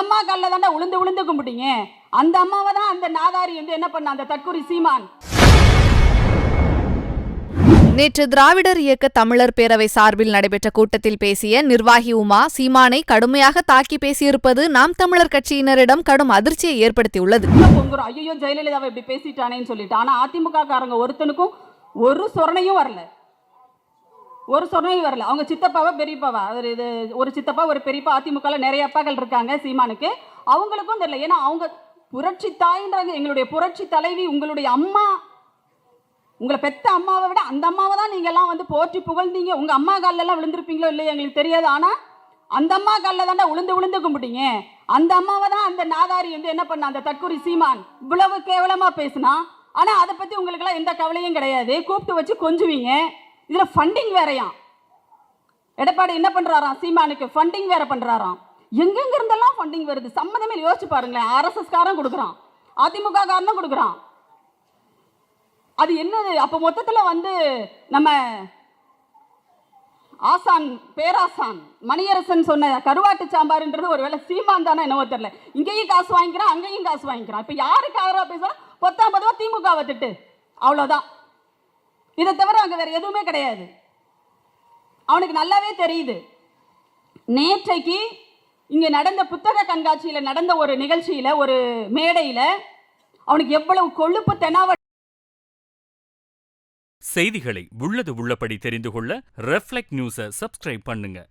அம்மா காலில் தாண்டா உளுந்து உளுந்து கும்பிட்டீங்க. அந்த அம்மாவை தான் அந்த நாதாரி வந்து என்ன பண்ண அந்த தற்கொலை சீமான்? நேற்று திராவிடர் இயக்க தமிழர் பேரவை சார்பில் நடைபெற்ற கூட்டத்தில் பேசிய நிர்வாகி உமா சீமானை கடுமையாக தாக்கி பேசியிருப்பது நாம் தமிழர் கட்சியினரிடம் கடும் அதிர்ச்சியை ஏற்படுத்தியுள்ளது. ஐயோ ஜெயலலிதாவை இப்படி பேசிட்டானேன்னு சொல்லிட்டு. ஆனா அதிமுக காரங்க ஒருத்தனுக்கும் ஒரு சொரணையும் வரல. ஒரு சொன்னையும் வரல. அவங்க சித்தப்பாவா பெரியப்பாவா? ஒரு இது ஒரு சித்தப்பா ஒரு பெரியப்பா அதிமுகவில் நிறைய அப்பாக்கள் இருக்காங்க சீமானுக்கு. அவங்களுக்கும் தெரியல. ஏன்னா அவங்க புரட்சி தாயின்றாங்க. எங்களுடைய புரட்சி தலைவி உங்களுடைய அம்மா. உங்களை பெத்த அம்மாவை விட அந்த அம்மாவை தான் நீங்கள்லாம் வந்து போற்றி புகழ்ந்தீங்க. உங்கள் அம்மா காலிலெல்லாம் விழுந்திருப்பீங்களோ இல்லையா எங்களுக்கு தெரியாது. ஆனால் அந்த அம்மா காலில் தாண்டா உளுந்து உளுந்து கும்பிட்டீங்க. அந்த அம்மாவை தான் அந்த நாதாரி வந்து என்ன பண்ண? அந்த தற்கூரி சீமான் இவ்வளவு கேவலமாக பேசினா? ஆனால் அதை பற்றி உங்களுக்கெல்லாம் எந்த கவலையும் கிடையாது. கூப்பிட்டு வச்சு கொஞ்சுவீங்க. இதுல ஃபண்டிங் வேறையாம். எடப்பாடி என்ன பண்றாராம்? சீமானுக்கு ஃபண்டிங் வேற பண்றாராம். எங்கெங்க இருந்தெல்லாம் ஃபண்டிங் வருது? சம்மந்தமே யோசிச்சு பாருங்களேன். ஆர்எஸ்எஸ் கொடுக்குறான். அதிமுக காரனும் கொடுக்குறான். அது என்னது? அப்ப மொத்தத்துல வந்து நம்ம ஆசான் பேராசான் மணியரசன் சொன்ன கருவாட்டு சாம்பார்ன்றது ஒரு வேளை சீமான் தானே என்னவோ தெரியல. இங்கேயும் காசு வாங்கிக்கிறான் அங்கேயும் காசு வாங்கிக்கிறான். இப்போ யாருக்கு ஆதரவா பேசுறா? பத்தாம் பதுவா திமுகவை திட்டு. அவ்வளோதான் இதை தவிர அங்கே வேறு எதுவுமே கிடையாது. அவனுக்கு நல்லாவே தெரியுது. நேற்றைக்கு இங்கே நடந்த புத்தக கண்காட்சியில் நடந்த ஒரு நிகழ்ச்சியில் ஒரு மேடையில் அவனுக்கு எவ்வளவு கொழுப்பு தெனாவ செய்திகளை உள்ளது உள்ளபடி தெரிந்து கொள்ள ரெஃப்ளெக்ட் நியூஸை சப்ஸ்கிரைப் பண்ணுங்கள்